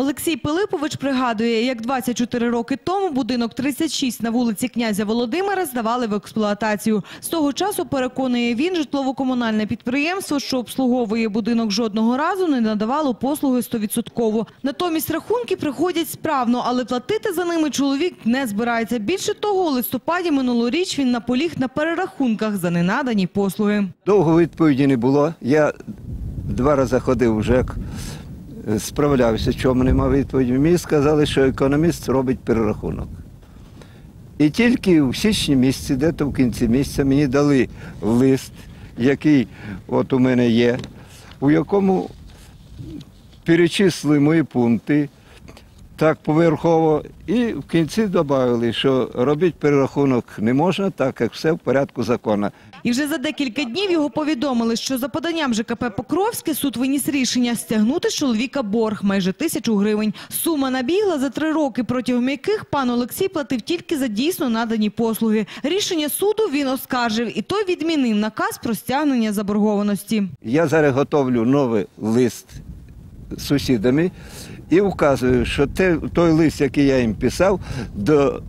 Олексій Пилипович пригадує, як 24 роки тому будинок 36 на вулиці князя Володимира здавали в експлуатацію. З того часу, переконує він, житлово-комунальне підприємство, що обслуговує будинок жодного разу, не надавало послуги 100%. Натомість рахунки приходять справно, але платити за ними чоловік не збирається. Більше того, у листопаді минулоріч він наполіг на перерахунках за ненадані послуги. Довго відповіді не було. Я два рази ходив в ЖЕК, справлявся, чому нема відповіді. Мені сказали, що економіст робить перерахунок. І тільки в січні місяці, де-то в кінці місяця, мені дали лист, який от у мене є, у якому перечислили мої пункти так поверхово, і в кінці додали, що робити перерахунок не можна, так як все в порядку закону. І вже за декілька днів його повідомили, що за поданням ЖКП Покровське суд виніс рішення стягнути з чоловіка борг майже тисячу гривень. Сума набігла за три роки, протягом яких пан Олексій платив тільки за дійсно надані послуги. Рішення суду він оскаржив, і той відмінив наказ про стягнення заборгованості. Я зараз готовлю новий лист з сусідами і вказую, що те, той лист, який я їм писав, до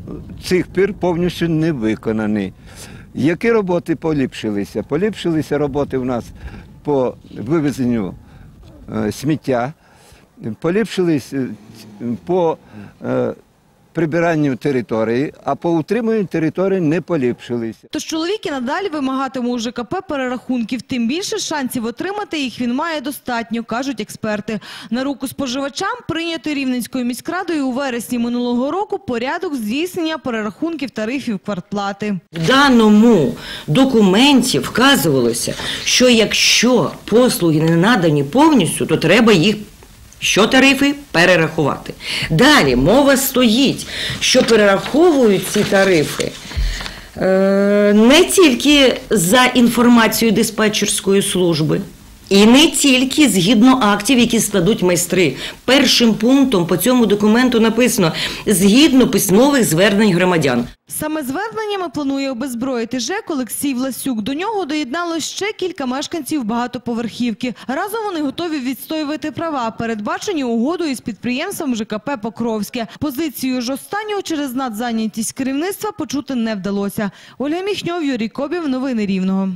цих пір повністю не виконаний. Які роботи поліпшилися? Поліпшилися роботи в нас по вивезенню е, сміття, поліпшились е, по е, прибиранню території, а по утриманню території не поліпшилися. Тож чоловік і надалі вимагатиме у ЖКП перерахунків. Тим більше шансів отримати їх він має достатньо, кажуть експерти. На руку споживачам прийнято Рівненською міськрадою у вересні минулого року порядок здійснення перерахунків тарифів квартплати. В даному документі вказувалося, що якщо послуги не надані повністю, то треба їх. Що тарифи перерахувати. Далі мова стоїть, що перераховують ці тарифи е, не тільки за інформацією диспетчерської служби, і не тільки згідно актів, які складуть майстри. Першим пунктом по цьому документу написано згідно письмових звернень громадян. Саме зверненнями планує обезброїти ЖЕК Олексій Власюк. До нього доєднало ще кілька мешканців багатоповерхівки. Разом вони готові відстоювати права, передбачені угодою з підприємством ЖКП Покровське. Позицію ж останнього через надзайнятість керівництва почути не вдалося. Ольга Міхньов, Юрій Кобів. Новини Рівного.